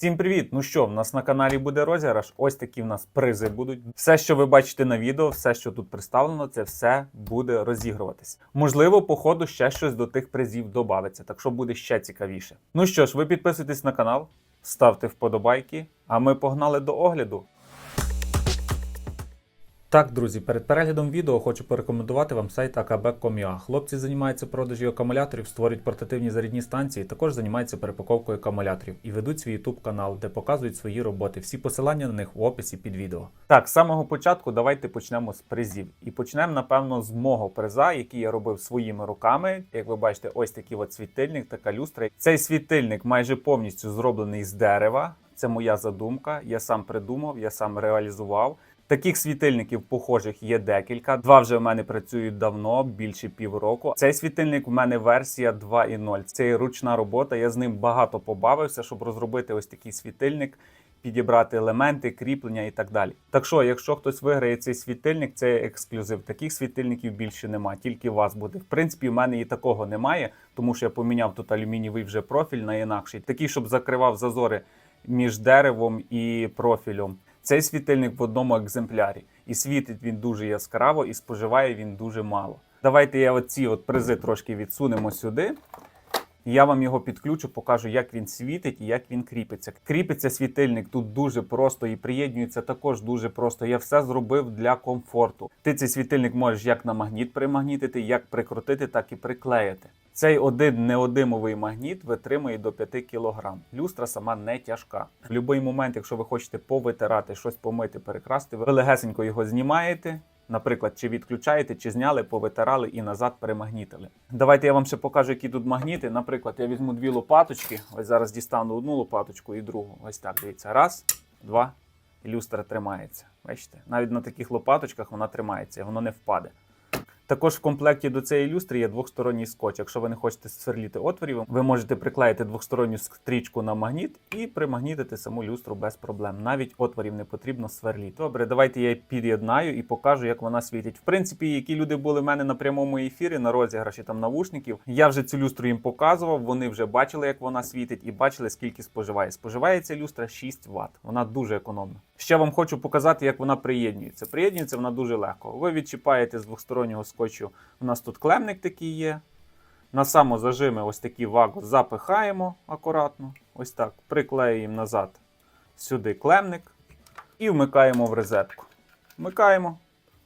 Всім привіт! Ну що, в нас на каналі буде розіграш. Ось такі в нас призи будуть. Все, що ви бачите на відео, все, що тут представлено, це все буде розігруватись. Можливо, по ходу ще щось до тих призів додається, так що буде ще цікавіше. Ну що ж, ви підписуйтесь на канал, ставте вподобайки, а ми погнали до огляду. Так, друзі, перед переглядом відео хочу порекомендувати вам сайт akb.com.ua. Хлопці займаються продажі акумуляторів, створюють портативні зарядні станції, також займаються перепаковкою акумуляторів і ведуть свій YouTube канал, де показують свої роботи. Всі посилання на них в описі під відео. Так, з самого початку давайте почнемо з призів. І почнемо, напевно, з мого приза, який я робив своїми руками. Як ви бачите, ось такий от світильник, така люстра. Цей світильник майже повністю зроблений з дерева. Це моя задумка. Я сам придумав, я сам реалізував. Таких світильників похожих є декілька. Два вже в мене працюють давно, більше півроку. Цей світильник в мене версія 2.0. Це ручна робота. Я з ним багато побавився, щоб розробити ось такий світильник, підібрати елементи, кріплення і так далі. Так що, якщо хтось виграє цей світильник, це ексклюзив. Таких світильників більше нема, тільки у вас буде. В принципі, в мене і такого немає, тому що я поміняв тут алюмінієвий вже профіль на інакший, такий, щоб закривав зазори між деревом і профілем. Цей світильник в одному екземплярі, і світить він дуже яскраво, і споживає він дуже мало. Давайте я оці от призи трошки відсунемо сюди. Я вам його підключу, покажу, як він світить і як він кріпиться. Кріпиться світильник тут дуже просто і приєднюється також дуже просто. Я все зробив для комфорту. Ти цей світильник можеш як на магніт примагнітити, як прикрутити, так і приклеїти. Цей один неодимовий магніт витримує до 5 кг. Люстра сама не тяжка. В будь-який момент, якщо ви хочете повитирати, щось помити, перекрасти, ви легесенько його знімаєте. Наприклад, чи відключаєте, чи зняли, повитирали і назад перемагнітили. Давайте я вам ще покажу, які тут магніти. Наприклад, я візьму дві лопаточки. Ось зараз дістану одну лопаточку і другу. Ось так. Дивіться. Раз, два. І люстра тримається. Бачите? Навіть на таких лопаточках вона тримається, воно не впаде. Також в комплекті до цієї люстри є двохсторонній скотч. Якщо ви не хочете сверліти отворів, ви можете приклеїти двохсторонню стрічку на магніт і примагнітити саму люстру без проблем. Навіть отворів не потрібно сверліти. Добре, давайте я під'єднаю і покажу, як вона світить. В принципі, які люди були в мене на прямому ефірі на розіграші там навушників. Я вже цю люстру їм показував. Вони вже бачили, як вона світить, і бачили, скільки споживає. Споживає ця люстра 6 Вт. Вона дуже економна. Ще вам хочу показати, як вона приєднюється. Приєднюється вона дуже легко. Ви відчіпаєте з двохстороннього скотчу. У нас тут клемник такий є. На самозажими ось такі вагу запихаємо акуратно. Ось так. Приклеюємо назад сюди клемник і вмикаємо в розетку. Вмикаємо.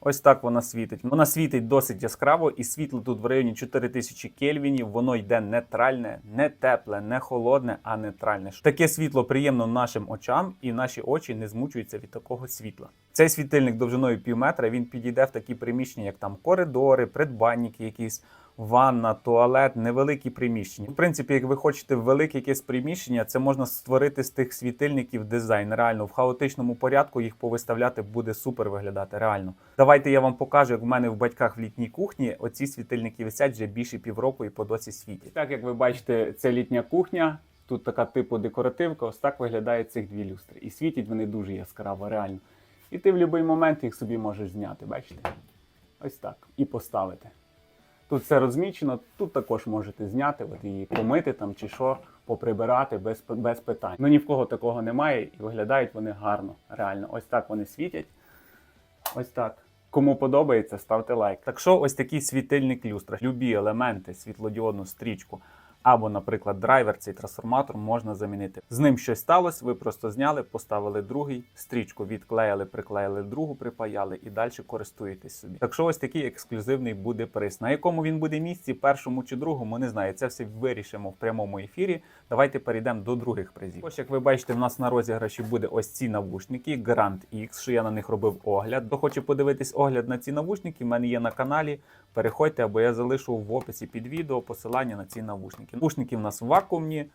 Ось так вона світить. Вона світить досить яскраво, і світло тут в районі 4000 кельвінів. Воно йде нейтральне, не тепле, не холодне, а нейтральне. Таке світло приємно нашим очам, і наші очі не змучуються від такого світла. Цей світильник довжиною пів метра. Він підійде в такі приміщення, як там коридори, придбанники, якісь. Ванна, туалет, невеликі приміщення. В принципі, як ви хочете велике якесь приміщення, це можна створити з тих світильників дизайн. Реально в хаотичному порядку їх повиставляти буде супер виглядати. Реально. Давайте я вам покажу, як в мене в батьках в літній кухні оці світильники висять вже більше півроку і по досі світять. Так як ви бачите, це літня кухня. Тут така типу декоративка, ось так виглядають цих дві люстри. І світять вони дуже яскраво, реально. І ти в будь-який момент їх собі можеш зняти, бачите? Ось так. І поставити. Тут все розмічено, тут також можете зняти, от її помити там чи що, поприбирати без, без питань. Ну ні в кого такого немає і виглядають вони гарно. Реально, ось так вони світять. Ось так. Кому подобається, ставте лайк. Так що ось такий світильник люстра. Любі елементи, світлодіодну стрічку. Або, наприклад, драйвер, цей трансформатор можна замінити. З ним щось сталося, ви просто зняли, поставили другий, стрічку відклеїли, приклеїли другу, припаяли і далі користуєтесь собі. Так що ось такий ексклюзивний буде приз. На якому він буде місці, першому чи другому, не знаю. Це все вирішимо в прямому ефірі. Давайте перейдемо до других призів. Ось як ви бачите, в нас на розіграші буде ось ці навушники Grand X, що я на них робив огляд. Хто хоче подивитись огляд на ці навушники, в мене є на каналі. Переходьте, або я залишу в описі під відео посилання на ці навушники. Навушники в нас вакуумні,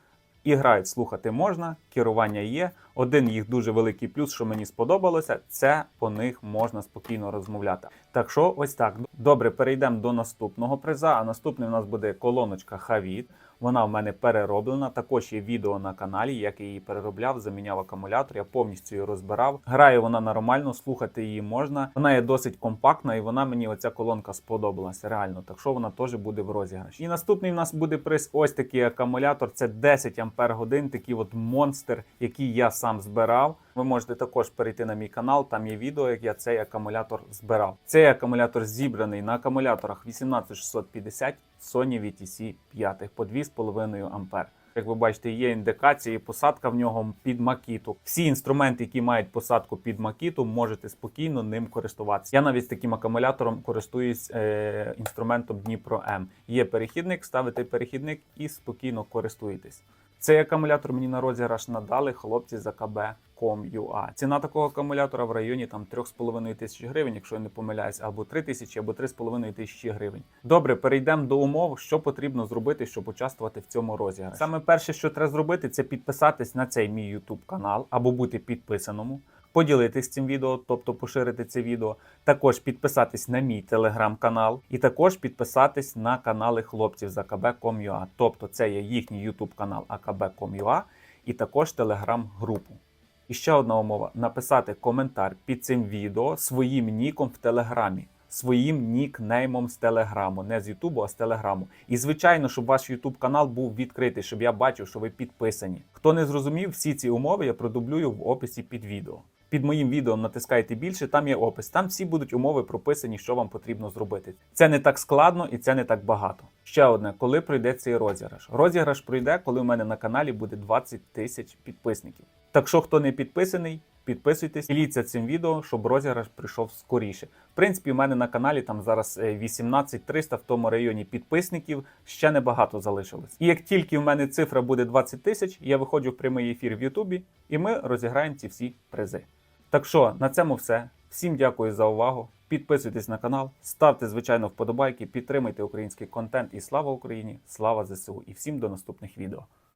і грають, слухати можна, керування є. Один їх дуже великий плюс, що мені сподобалося, це по них можна спокійно розмовляти. Так що, ось так. Добре, перейдемо до наступного приза. А наступний у нас буде колоночка Havit. Вона в мене перероблена. Також є відео на каналі, як я її переробляв, заміняв акумулятор. Я повністю її розбирав. Грає вона нормально, слухати її можна. Вона є досить компактна, і вона мені оця колонка сподобалася. Реально, так що вона теж буде в розіграші. І наступний в нас буде приз. Ось такий акумулятор. Це 10 ампер годин. Такий от монстр, який я сам збирав. Ви можете також перейти на мій канал. Там є відео, як я цей акумулятор збирав. Цей акумулятор зібраний на акумуляторах 18650 Sony VTC 5 по 2,5 ампер. Як ви бачите, є індикації, посадка в нього під макіту. Всі інструменти, які мають посадку під макіту, можете спокійно ним користуватися. Я навіть з таким акумулятором користуюсь е, інструментом Дніпро М. Є перехідник, ставите перехідник і спокійно користуєтесь. Цей акумулятор мені на розіграш надали хлопці за КБ.com.ua. Ціна такого акумулятора в районі там 3,5 тисяч гривень, якщо я не помиляюсь, або 3 тисячі, або 3,5 тисячі гривень. Добре, перейдемо до умов, що потрібно зробити, щоб участвувати в цьому розіграші. Саме перше, що треба зробити, це підписатись на цей мій YouTube канал або бути підписаному. Поділитись цим відео, тобто поширити це відео, також підписатись на мій телеграм-канал і також підписатись на канали хлопців з akb.com.ua. Тобто це є їхній YouTube канал akb.com.ua і також телеграм-групу. І ще одна умова: написати коментар під цим відео своїм ніком в телеграмі, своїм нікнеймом з телеграму, не з Ютубу, а з телеграму. І звичайно, щоб ваш Ютуб канал був відкритий, щоб я бачив, що ви підписані. Хто не зрозумів, всі ці умови я продублюю в описі під відео. Під моїм відео натискайте більше, там є опис. Там всі будуть умови прописані, що вам потрібно зробити. Це не так складно і це не так багато. Ще одне, коли пройде цей розіграш. Розіграш пройде, коли у мене на каналі буде 20 тисяч підписників. Так що, хто не підписаний, підписуйтесь, діліться цим відео, щоб розіграш прийшов скоріше. В принципі, у мене на каналі там зараз е, 18 300 в тому районі підписників, ще небагато залишилось. І як тільки в мене цифра буде 20 тисяч, я виходжу в прямий ефір в Ютубі, і ми розіграємо ці всі призи. Так що на цьому все. Всім дякую за увагу. Підписуйтесь на канал, ставте звичайно вподобайки, підтримуйте український контент і слава Україні! Слава ЗСУ! І всім до наступних відео.